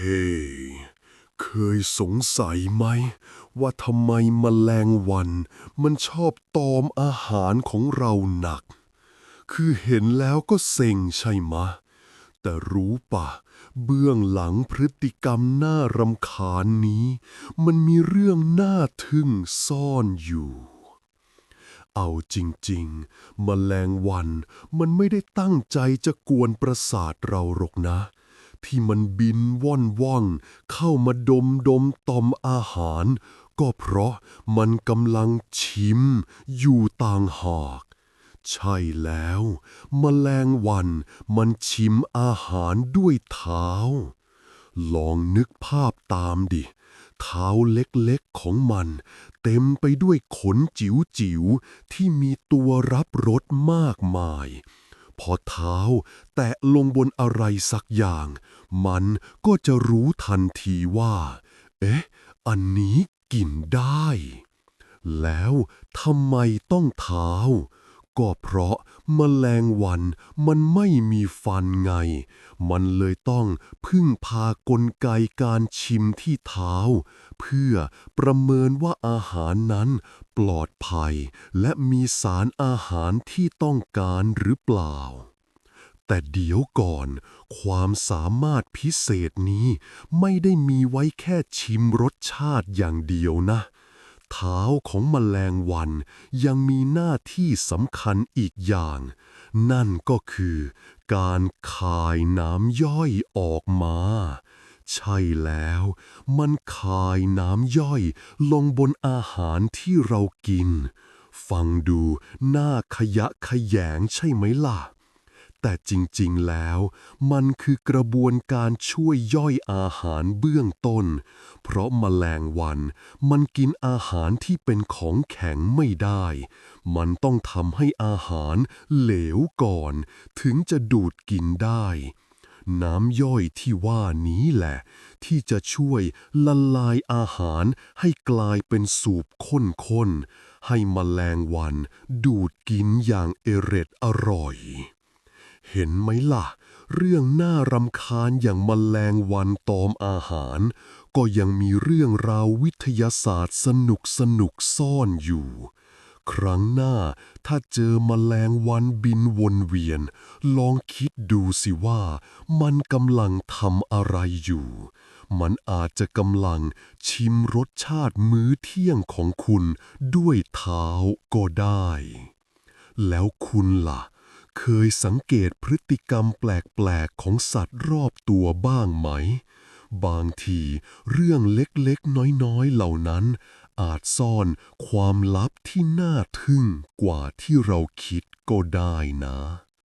ฮ้เคยสงสัยไหม ว่าทำไมมแมลงวัน มันชอบตอมอาหารของเราหนัก คือเห็นแล้วก็เซ็งใช่ไหมแต่รู้ปะเบื้องหลังพฤติกรรมน่ารำคาญนี้ มันมีเรื่องน่าทึ่งซ่อนอยู่เอาจริงๆมแมลงวันมันไม่ได้ตั้งใจจะกวนประสาทเราหรอกนะ ที่มันบินว่อนว่องเข้ามาดมดมตอมอาหาร ก็เพราะมันกำลังชิมอยู่ต่างหาก ใช่แล้วมแมลงวันมันชิมอาหารด้วยเท้า ลองนึกภาพตามดิเท้าเล็กๆของมัน เต็มไปด้วยขนจิ๋วๆที่มีตัวรับรสมากมาย พอเท้า แตะลงบนอะไรสักอย่าง มันก็จะรู้ทันทีว่า เอ๊ะ อันนี้กินได้ แล้วทำไมต้องเท้า ก็เพราะมแมลงวันมันไม่มีฟันไง มันเลยต้องพึ่งพากลไกการชิมที่เท้า เพื่อประเมินว่าอาหารนั้นปลอดภัย และมีสารอาหารที่ต้องการหรือเปล่า แต่เดี๋ยวก่อน ความสามารถพิเศษนี้ไม่ได้มีไว้แค่ชิมรสชาติอย่างเดียวนะ เท้าของมแมลงวันยังมีหน้าที่สำคัญอีกอย่าง นั่นก็คือการคายน้ำย่อยออกมา ใช่แล้ว มันคายน้ำย่อยลงบนอาหารที่เรากิน ฟังดูน่าขยะขยงใช่ไหมล่ะ แต่จริงๆแล้ว มันคือกระบวนการช่วยย่อยอาหารเบื้องต้น เพราะมแมลงวันมันกินอาหารที่เป็นของแข็งไม่ได้ มันต้องทำให้อาหารเหลวก่อน ถึงจะดูดกินได้ น้ำย่อยที่ว่านี้แหละ ที่จะช่วยละลายอาหารให้กลายเป็นสูบข้นๆให้มแมลงวันดูดกินอย่างเอร็ดอร่อย เห็นไหมล่ะ เรื่องน่ารำคาญอย่างมแมลงวันตอมอาหาร ก็ยังมีเรื่องราววิทยาศาสตร์สนุกสนุกซ่อนอยู่ ครั้งหน้าถ้าเจอมแมลงวันบินวนเวียน ลองคิดดูสิว่ามันกำลังทำอะไรอยู่ มันอาจจะกำลังชิมรสชาติมื้อเที่ยงของคุณด้วยเท้าก็ได้ แล้วคุณล่ะ เคยสังเกตพฤติกรรมแปลก ๆ ของสัตว์รอบตัวบ้างไหม บางทีเรื่องเล็ก ๆ น้อย ๆ เหล่านั้น อาจซ่อนความลับที่น่าทึ่งกว่าที่เราคิดก็ได้นะ